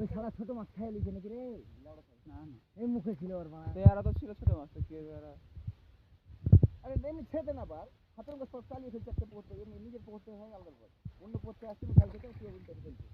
ওই সারা ছোট মাছ খাই লিখে নাকি রে? এই মুখে ছিল ওর মা পেয়ারা তো ছিল ছোট মাছ কি পেয়ারা? আরে এমনি ছেদে না বার। হাতের মধ্যে সব চালিয়ে ফেলছে একটা পড়তে এমনি নিজের পড়তে হয় আলাদা ব্যাপার অন্য পড়তে আসছে খাই খেতে সে দা ফেলছে